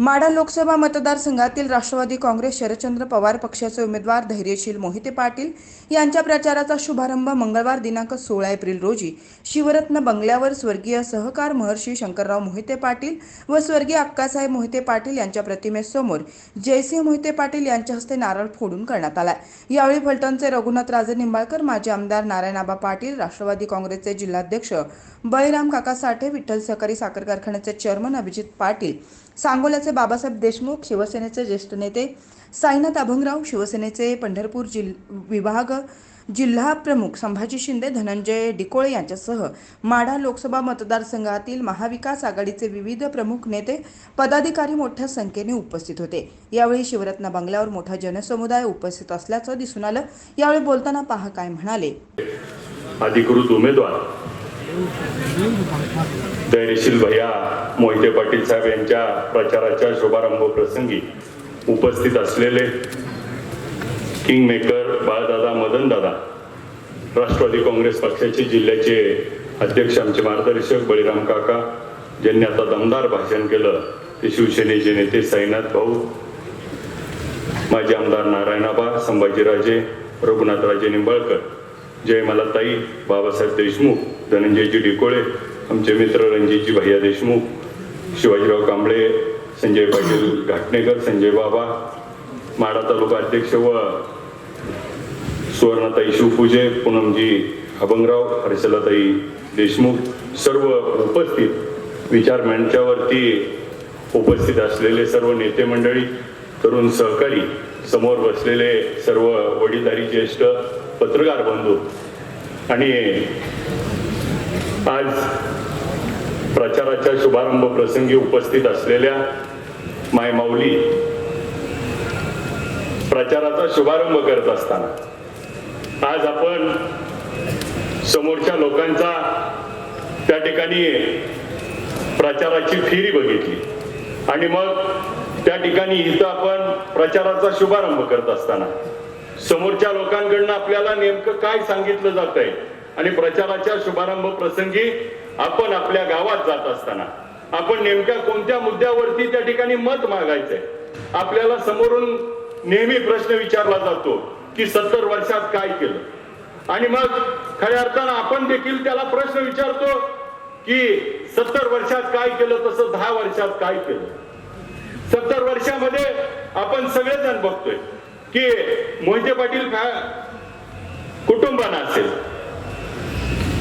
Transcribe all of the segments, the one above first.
माढा लोकसभा मतदारसंघातील राष्ट्रवादी काँग्रेस शरदचंद्र पवार पक्षाचे उमेदवार धैर्यशील मोहिते पाटील यांच्या प्रचाराचा शुभारंभ मंगळवार दिनांक सोळा एप्रिल रोजी शिवरत्न बंगल्यावर स्वर्गीय सहकार महर्षी शंकरराव मोहिते पाटील व स्वर्गीय अक्कासाहेब मोहिते पाटील यांच्या प्रतिमेसमोर जयसिंह मोहिते पाटील यांच्या हस्ते नारळ फोडून करण्यात आला यावेळी फलटणचे रघुनाथ राजे निंबाळकर माजी आमदार नारायणाबा पाटील राष्ट्रवादी काँग्रेसचे जिल्हाध्यक्ष बळीराम काका साठे विठ्ठल सहकारी साखर कारखान्याचे चेअरमन अभिजित पाटील सांगोल्याचे बाबासाहेब देशमुख शिवसेनेचे ज्येष्ठ नेते साईनाथ अभंगराव शिवसेनेचे पंढरपूर जिल विभाग जिल्हा प्रमुख संभाजी शिंदे धनंजय डिकोळे यांच्यासह माढा लोकसभा मतदारसंघातील महाविकास आघाडीचे विविध प्रमुख नेते पदाधिकारी मोठ्या संख्येने उपस्थित होते. यावेळी शिवरत्न बंगल्यावर मोठा जनसमुदाय उपस्थित असल्याचं दिसून आलं. यावेळी बोलताना पहा काय म्हणाले. अधिकृत उमेदवार धैर्यशील भैया मोहिते पाटील साहेब यांच्या प्रचाराच्या शुभारंभ प्रसंगी उपस्थित असलेले किंग मेकर बाळदादा मदनदादा राष्ट्रवादी काँग्रेस पक्षाचे जिल्ह्याचे अध्यक्ष आमचे मार्गदर्शक बळीराम काका ज्यांनी आता दमदार भाषण केलं ते शिवसेनेचे नेते साईनाथ भाऊ माजी आमदार नारायणाबा संभाजीराजे रघुनाथराजे निंबाळकर जयमलाताई बाबासाहेब देशमुख धनंजयजी डिकोळे आमचे मित्र रणजितजी भैया देशमुख शिवाजीराव कांबळे संजय पाटील घाटणेकर संजय बाबा माडा तालुका अध्यक्ष व सुवर्णाताई शिवपूजे पूनमजी अभंगराव हर्षलाताई देशमुख सर्व उपस्थित. विचार मंचावरती उपस्थित असलेले सर्व नेते मंडळी तरुण सहकारी समोर बसलेले सर्व वडीलधारी ज्येष्ठ पत्रकार बंधू आणि आज प्रचाराच्या शुभारंभ प्रसंगी उपस्थित असलेल्या मायमाऊली प्रचाराचा शुभारंभ करत असताना आज आपण समोरच्या लोकांचा त्या ठिकाणी प्रचाराची फेरी बघितली. आणि मग त्या ठिकाणी इथं आपण प्रचाराचा शुभारंभ करत असताना समोरच्या लोकांकडनं आपल्याला नेमकं काय सांगितलं जात आहे आणि प्रचाराच्या शुभारंभ प्रसंगी आपण आपल्या गावात जात असताना आपण नेमक्या कोणत्या मुद्द्यावरती त्या ठिकाणी मत मागायचंय? आपल्याला समोरून नेहमी प्रश्न विचारला जातो की सत्तर वर्षात काय केलं? आणि मग खऱ्या अर्थानं आपण देखील त्याला प्रश्न विचारतो की सत्तर वर्षात काय केलं तसं दहा वर्षात काय केलं? सत्तर वर्षामध्ये आपण सगळेजण बघतोय की मोहिते पाटील कुटुंबाना असेल.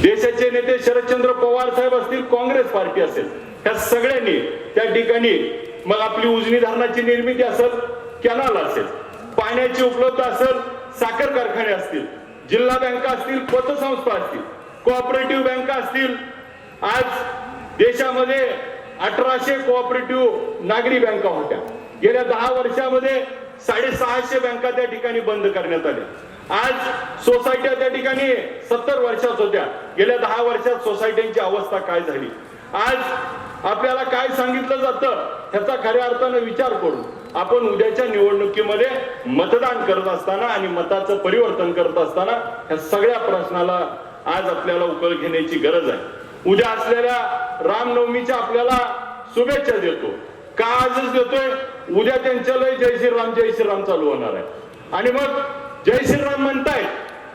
देशाचे नेते शरदचंद्र पवार साहेब असतील काँग्रेस पार्टी असेल. त्या सगळ्यांनी त्या ठिकाणी मग आपली उजनी धरणाची निर्मिती असेल कॅनल असेल पाण्याची उपलब्ध असेल साखर कारखाने असतील जिल्हा बँका असतील पतसंस्था असतील कोऑपरेटिव्ह बँका असतील आज देशामध्ये अठराशे कोऑपरेटिव्ह नागरी बँका होत्या. गेल्या दहा वर्षामध्ये साडेसहाशे बँका त्या ठिकाणी बंद करण्यात आल्या. आज सोसायट्या त्या ठिकाणी सत्तर वर्षात होत्या. गेल्या दहा वर्षात सोसायट्यांची अवस्था काय झाली? आज आपल्याला काय सांगितलं जातं? ह्याचा खऱ्या अर्थानं विचार करून आपण उद्याच्या निवडणुकीमध्ये मतदान करत असताना आणि मताचं परिवर्तन करत असताना ह्या सगळ्या प्रश्नाला आज आपल्याला उकल घेण्याची गरज आहे. उद्या असलेल्या रामनवमीच्या आपल्याला शुभेच्छा देतो. का आजच देतोय? उद्या त्यांच्या लय जय श्रीराम जय श्रीराम चालू होणार आहे. आणि मग जय श्रीराम म्हणताय.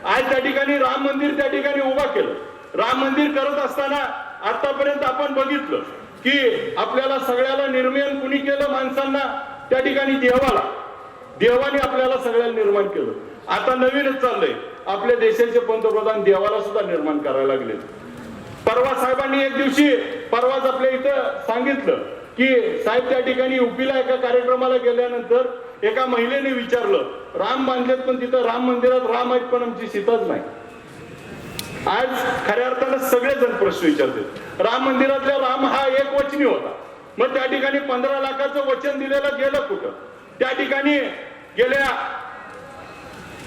आज त्या ठिकाणी राम मंदिर त्या ठिकाणी उभा केलं. राम मंदिर करत असताना आतापर्यंत आपण बघितलं की आपल्याला सगळ्याला निर्माण कुणी केलं माणसांना? त्या ठिकाणी देवाला. देवाने आपल्याला सगळ्याला निर्माण केलं. आता नवीनच चाललंय. आपल्या देशाचे पंतप्रधान देवाला सुद्धा निर्माण करायला लागले. परवा साहेबांनी एक दिवशी परवाच आपल्या इथं सांगितलं की साहेब त्या ठिकाणी युपीला एका कार्यक्रमाला गेल्यानंतर एका महिलेने विचारलं राम बांधलेत पण तिथं राम मंदिरात राम आहेत पण आमची सीताच नाही. आज खऱ्या अर्थानं सगळेजण प्रश्न विचारतात. राम मंदिरातल्या राम हा एक वचनी होता. मग त्या ठिकाणी पंधरा लाखाचं वचन दिलेलं गेलं कुठं? त्या ठिकाणी गेल्या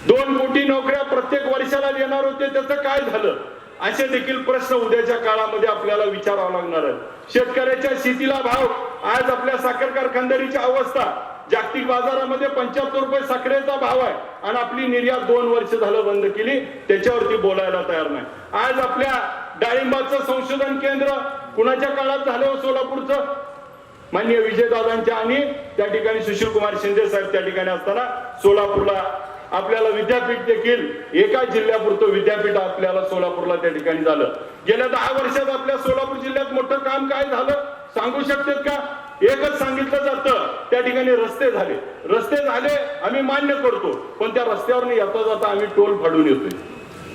दोन कोटी नोकऱ्या प्रत्येक वर्षाला येणार होते त्याचं काय झालं? असे देखील प्रश्न उद्याच्या काळामध्ये आपल्याला विचारावा लागणार आहे शेतकऱ्याच्या शेतीला भाव आज आपल्या साखर कारखानदारीची अवस्था. जागतिक बाजारामध्ये पंच्याहत्तर रुपये साखरेचा भाव आहे. आणि आपली निर्यात दोन वर्ष झालं बंद केली. त्याच्यावरती बोलायला तयार नाही. आज आपल्या डाळिंबाचं संशोधन केंद्र कुणाच्या काळात झालं हो सोलापूरचं? माननीय विजयदादांच्या आणि त्या ठिकाणी सुशील कुमार शिंदे साहेब त्या ठिकाणी असताना सोलापूरला आपल्याला विद्यापीठ देखील एका जिल्ह्यापुरतं विद्यापीठ आपल्याला सोलापूरला त्या ठिकाणी झालं. गेल्या दहा वर्षात आपल्या सोलापूर जिल्ह्यात मोठं काम काय झालं? सांगू शकतात का? एकच सांगितलं जातं त्या ठिकाणी रस्ते झाले. रस्ते झाले आम्ही मान्य करतो पण त्या रस्त्यावर येता जाता आम्ही टोल फाडून येतोय.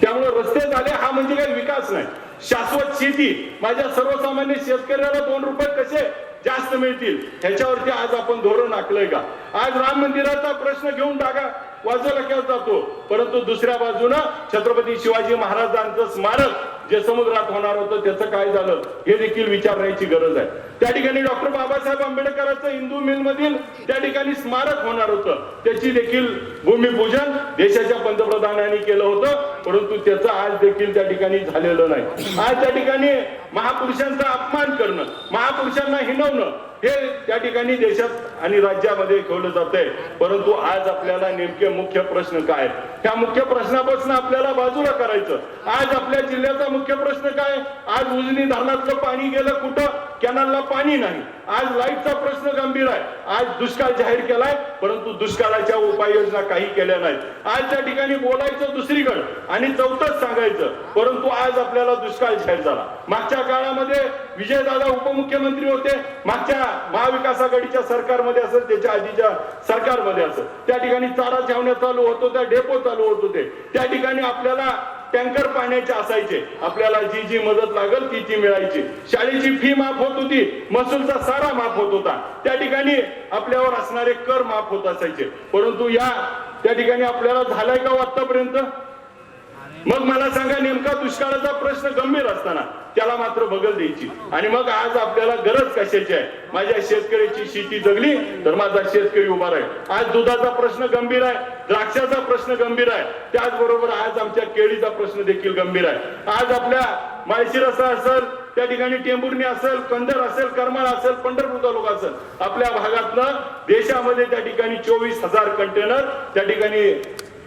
त्यामुळे रस्ते झाले हा म्हणजे काही विकास नाही. शाश्वत शेती माझ्या सर्वसामान्य शेतकऱ्याला दोन रुपये कसे जास्त मिळतील? ह्याच्यावरती आज आपण धोरण आखलंय का? आज राम मंदिराचा प्रश्न घेऊन टाका. वाजवला केला जातो. परंतु दुसऱ्या बाजूनं छत्रपती शिवाजी महाराजांचं स्मारक जे समुद्रात होणार होतं त्याचं काय झालं? हे देखील विचारण्याची गरज आहे. त्या ठिकाणी डॉक्टर बाबासाहेब आंबेडकरांचं हिंदू मिल मधील त्या ठिकाणी स्मारक होणार होतं. त्याची देखील भूमिपूजन देशाच्या पंतप्रधानांनी केलं होतं परंतु त्याचं आज देखील त्या ठिकाणी झालेलं नाही. आज त्या ठिकाणी महापुरुषांचा अपमान करणं महापुरुषांना हिणवणं हे त्या ठिकाणी देशात आणि राज्यामध्ये ठेवलं जात आहे परंतु आज आपल्याला नेमके मुख्य प्रश्न काय? त्या मुख्य प्रश्नापासून आपल्याला बाजूला करायचं. आज आपल्या जिल्ह्याचा मुख्य प्रश्न काय? आज उजनी धरणातलं पाणी गेलं कुठं? कॅनलला पाणी नाही. आज लाईटचा प्रश्न गंभीर आहे. आज दुष्काळ जाहीर केलाय परंतु दुष्काळाच्या उपाययोजना काही केल्या नाहीत. आज त्या ठिकाणी बोलायचं दुसरीकडे आणि चौथंच सांगायचं परंतु आज आपल्याला दुष्काळ जाहीर झाला. मागच्या काळामध्ये विजयदादा उपमुख्यमंत्री होते. मागच्या महाविकास आघाडीच्या सरकारमध्ये असेल त्याच्या आधीच्या सरकारमध्ये असेल. त्या ठिकाणी चारा छावण्या चालू होत होत्या डेपो चालू होत होते. त्या ठिकाणी आपल्याला टँकर पाण्याचे असायचे. आपल्याला जी जी मदत लागल ती ती मिळायची. शाळेची फी माफ होत होती महसूलचा सारा माफ होत होता. त्या ठिकाणी आपल्यावर असणारे कर माफ होत असायचे. परंतु या त्या ठिकाणी आपल्याला झालाय का हो आतापर्यंत मग मला सांगा नेमका दुष्काळाचा प्रश्न गंभीर असताना त्याला मात्र बगल द्यायची. आणि मग आज आपल्याला गरज कशाची आहे? माझ्या शेतकऱ्याची शेती जगली तर माझा शेतकरी उभा राहील. आज दुधाचा प्रश्न गंभीर आहे द्राक्षाचा प्रश्न गंभीर आहे. त्याचबरोबर आज आमच्या केळीचा प्रश्न देखील गंभीर आहे. आज आपल्या माळशिरसा असेल त्या ठिकाणी टेंबुर्णी असेल कंदर असेल करमाळ असेल पंढरपूर तालुका असेल. आपल्या भागातलं देशामध्ये त्या ठिकाणी चोवीस हजार कंटेनर त्या ठिकाणी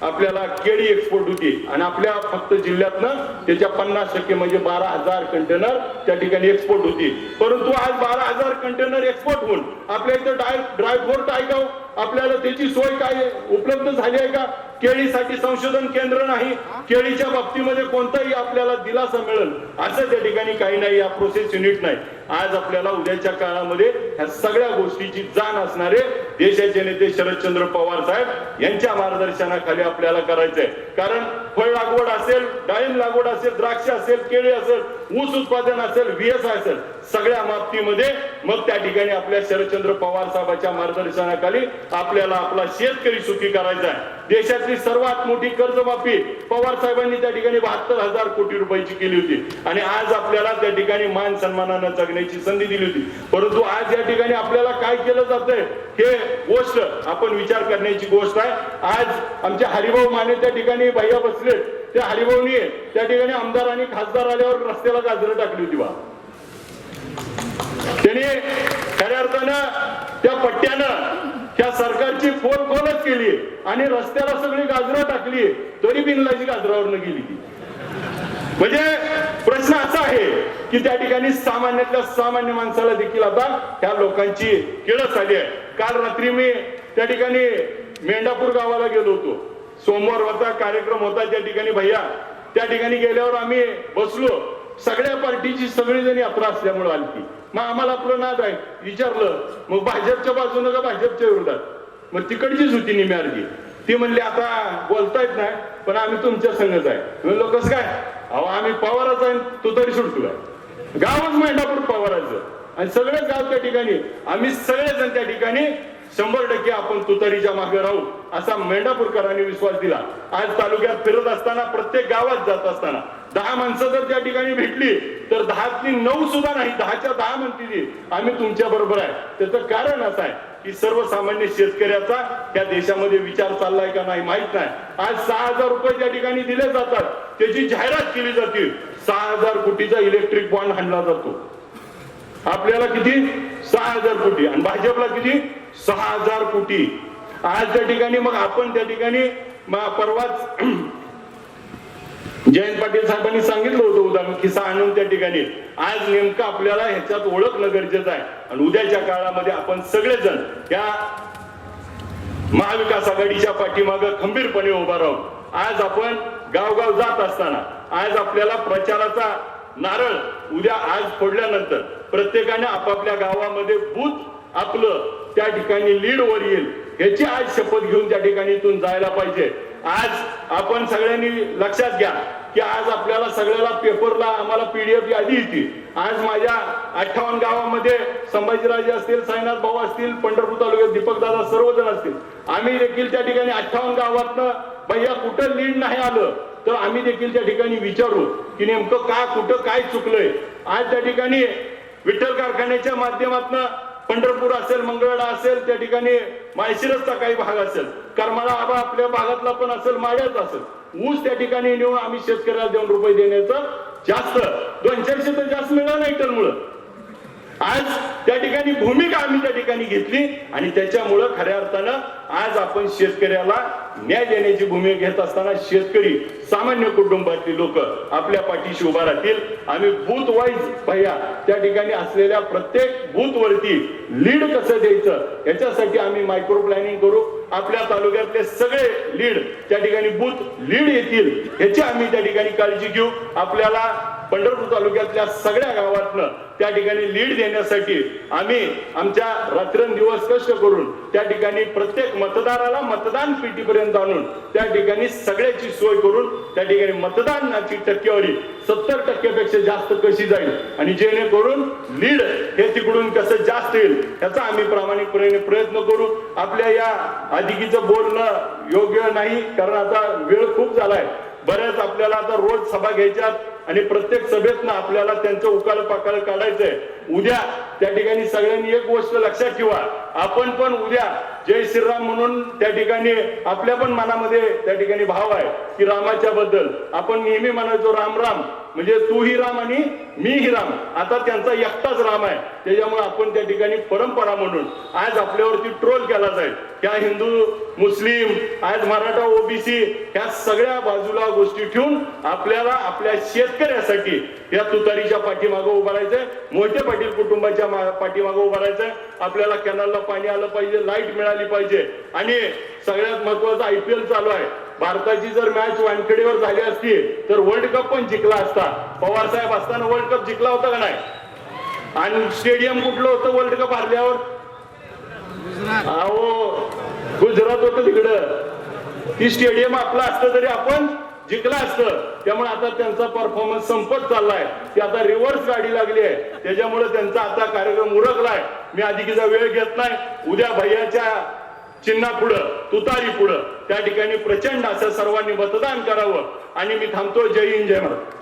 आपल्याला केळी एक्सपोर्ट होती. आणि आपल्या फक्त जिल्ह्यातनं त्याच्या पन्नास टक्के म्हणजे बारा हजार कंटेनर त्या ठिकाणी एक्सपोर्ट होती. परंतु आज बारा हजार कंटेनर एक्सपोर्ट होऊन आपल्या इथं डाय ड्रायपोर्ट आहे का हो? आपल्याला त्याची सोय काय उपलब्ध झाली आहे का? केळीसाठी संशोधन केंद्र नाही. केळीच्या बाबतीमध्ये कोणताही आपल्याला दिलासा मिळेल असं त्या ठिकाणी काही नाही. या प्रोसेस युनिट नाही. आज आपल्याला उद्याच्या काळामध्ये ह्या सगळ्या गोष्टीची जाण असणारे देशाचे नेते शरदचंद्र पवार साहेब यांच्या मार्गदर्शनाखाली आपल्याला करायचंय. कारण फळ लागवड असेल डाळिंब लागवड असेल द्राक्ष असेल केळी असेल ऊस उत्पादन असेल व्हीएस असेल सगळ्या बाबतीमध्ये मग त्या ठिकाणी आपल्या शरदचंद्र पवार साहेबांच्या मार्गदर्शनाखाली आपल्याला आपला शेतकरी सुखी करायचा आहे. देशातली सर्वात मोठी कर्जमाफी पवार साहेबांनी त्या ठिकाणी बहात्तर हजार कोटी रुपयाची केली होती. आणि आज आपल्याला त्या ठिकाणी मान सन्मानानं जगण्याची संधी दिली होती. परंतु आज या ठिकाणी आपल्याला काय केलं जातंय? हे गोष्ट आपण विचार करण्याची गोष्ट आहे. आज आमचे हरिभाऊ माने त्या ठिकाणी भैया बसले. त्या हरिभाऊनी त्या ठिकाणी आमदार आणि खासदार आल्यावर रस्त्याला गाजरं टाकली होती बा. त्यांनी खऱ्या अर्थानं त्या पट्ट्यानं त्या सरकारची फोन खोलच केली आणि रस्त्याला सगळी गाजरं टाकली तरी बिनलाची गाजरावरनं गेली ती. म्हणजे प्रश्न असा आहे की त्या ठिकाणी सामान्यातल्या सामान्य माणसाला देखील आता त्या लोकांची किळस आली आहे. काल रात्री मी त्या ठिकाणी मेंढापूर गावाला गेलो होतो. सोमवार होता कार्यक्रम होता त्या ठिकाणी भैया. त्या ठिकाणी गेल्यावर आम्ही बसलो. सगळ्या पार्टीची सगळी जणी यात्रा असल्यामुळे आली मग आम्हाला आपलं नाद आहे. विचारलं मग भाजपच्या बाजूनं का भाजपच्या विरोधात? मग तिकडचीच होती निम्यार्गी ती म्हणली आता बोलता येत नाही पण आम्ही तुमच्या संघच आहे. म्हणलो कसं काय? अहो आम्ही पवाराच आहे तो तरी सुटतो काय गावच मेंढापूर पवाराचं आणि सगळे गाव त्या ठिकाणी आम्ही सगळेजण त्या ठिकाणी शंभर टक्के आपण तुतारीच्या मागे राहू असा मेंढापूरकरांनी विश्वास दिला. आज तालुक्यात फिरत असताना प्रत्येक गावात जात असताना दहा माणसं जर त्या ठिकाणी भेटली तर दहातली नऊ सुद्धा नाही दहाच्या दहा म्हणतील आम्ही तुमच्या बरोबर आहे. त्याचं कारण असं आहे की सर्वसामान्य शेतकऱ्याचा या देशामध्ये विचार चाललाय का नाही माहीत नाही. आज सहा हजार रुपये त्या ठिकाणी दिले जातात. त्याची जाहिरात केली जाते सहा हजार कोटीचा इलेक्ट्रिक बॉन्ड आणला जातो. आपल्याला किती? सहा हजार कोटी. आणि भाजपला किती? सहा हजार कोटी. आज त्या ठिकाणी मग आपण त्या ठिकाणी परवाच जयंत पाटील साहेबांनी सांगितलं होतं उदाहरण किस्सा आणून त्या ठिकाणी. आज नेमकं आपल्याला ह्याच्यात ओळखणं गरजेचं आहे. आणि उद्याच्या काळामध्ये आपण सगळेजण या महाविकास आघाडीच्या पाठीमागं खंबीरपणे उभा राहू. आज आपण गावगाव जात असताना आज आपल्याला प्रचाराचा नारळ उद्या आज फोडल्यानंतर प्रत्येकाने आपापल्या गावामध्ये बूथ आपलं त्या ठिकाणी लीड वर येईल. ह्याची आज शपथ घेऊन त्या ठिकाणी इथून जायला पाहिजे. आज आपण सगळ्यांनी लक्षात घ्या की आज आपल्याला सगळ्याला पेपरला आम्हाला पीडीएफ यादी येते आज माझ्या अठ्ठावन्न गावामध्ये संभाजीराजे असतील साईनाथ भाऊ असतील पंढरपूर तालुक्यात दीपक दादा सर्वजण असतील. आम्ही देखील त्या ठिकाणी अठ्ठावन्न गावातनं भैया कुठं लीड नाही आलं तर आम्ही देखील त्या ठिकाणी विचारू की नेमकं का कुठं काय चुकलंय. आज त्या ठिकाणी विठ्ठल कारखान्याच्या माध्यमातून पंढरपूर असेल मंगळवेढा असेल त्या ठिकाणी माळशिरसचा काही भाग असेल करमाळा आबा आपल्या भागातला पण असेल माड्यात असेल ऊस त्या ठिकाणी नेऊन आम्ही शेतकऱ्याला दोन रुपये देण्याचं जास्त दोन चारशे तर जास्त मिळालं नाही टनमुळं. आज त्या ठिकाणी भूमिका आम्ही त्या ठिकाणी घेतली आणि त्याच्यामुळं खऱ्या अर्थानं आज आपण शेतकऱ्याला न्याय देण्याची भूमिका घेत असताना शेतकरी सामान्य कुटुंबातली लोक आपल्या पाठीशी उभा राहतील. आम्ही बूथ वाईज भैया त्या ठिकाणी असलेल्या प्रत्येक बूथ वरती लीड कसं द्यायचं? याच्यासाठी आम्ही मायक्रो प्लॅनिंग करू. आपल्या तालुक्यातले सगळे लीड त्या ठिकाणी बूथ लीड येतील ह्याची आम्ही त्या ठिकाणी काळजी घेऊ. आपल्याला पंढरपूर तालुक्यातल्या सगळ्या गावातनं त्या ठिकाणी लीड देण्यासाठी आम्ही आमच्या रात्रंदिवस कष्ट करून त्या ठिकाणी प्रत्येक मतदाराला मतदान पेटीपर्यंत आणून त्या ठिकाणी सगळ्याची सोय करून त्या ठिकाणी मतदानाची टक्केवारी सत्तर टक्क्यापेक्षा जास्त कशी जाईल? आणि जेणेकरून लीड हे तिकडून कसं जास्त येईल? याचा आम्ही प्रामाणिकपणे प्रयत्न करू. आपल्या या अधिकीचं बोलणं योग्य नाही कारण आता वेळ खूप झालाय. बऱ्याच आपल्याला आता रोज सभा घ्यायच्यात आणि प्रत्येक सभेतनं आपल्याला त्यांचं उकाल पाकाल काढायचंय. उद्या त्या ठिकाणी सगळ्यांनी एक गोष्ट लक्षात ठेवा. आपण पण उद्या जय श्रीराम म्हणून त्या ठिकाणी आपल्या पण मनामध्ये त्या ठिकाणी भाव आहे की रामाच्या बद्दल. आपण नेहमी म्हणायचो राम राम. म्हणजे तूही राम आणि मीही राम. आता त्यांचा एकटाच राम आहे. त्याच्यामुळे आपण त्या ठिकाणी परंपरा म्हणून आज आपल्यावरती ट्रोल केला जाईल. त्या हिंदू मुस्लिम आज मराठा ओबीसी ह्या सगळ्या बाजूला गोष्टी ठेवून आपल्याला आपल्या शेतकऱ्यासाठी या तुतारीच्या पाठीमागं उभं राहायचंय. मोठे पाटील कुटुंबाच्या पाठीमागं उभं राहायचंय. आपल्याला कॅनलला पाणी आलं पाहिजे लाइट मिळाली पाहिजे. आणि सगळ्यात महत्वाचं आयपीएल चालू आहे. भारताची जर मॅच वानखेडेवर झाली असती तर वर्ल्ड कप पण जिंकला असता. पवार साहेब असताना वर्ल्ड कप जिंकला होता का नाही? आणि स्टेडियम कुठलं होतं वर्ल्ड कप हरल्यावर? अहो गुजरात होतं तिकडं. ती स्टेडियम आपलं असतं तरी आपण जिंकला असतं. त्यामुळे आता त्यांचा परफॉर्मन्स संपत चाललाय. ती आता रिव्हर्स गाडी लागली आहे. त्याच्यामुळे त्यांचा आता कार्यक्रम उरकलाय. मी अधिकीचा वेळ घेत नाही. उद्या भैयाच्या चिन्हा पुढं तुतारी पुढं. त्या ठिकाणी प्रचंड असं सर्वांनी मतदान करावं. आणि मी थांबतो. जय हिंद जय महाराज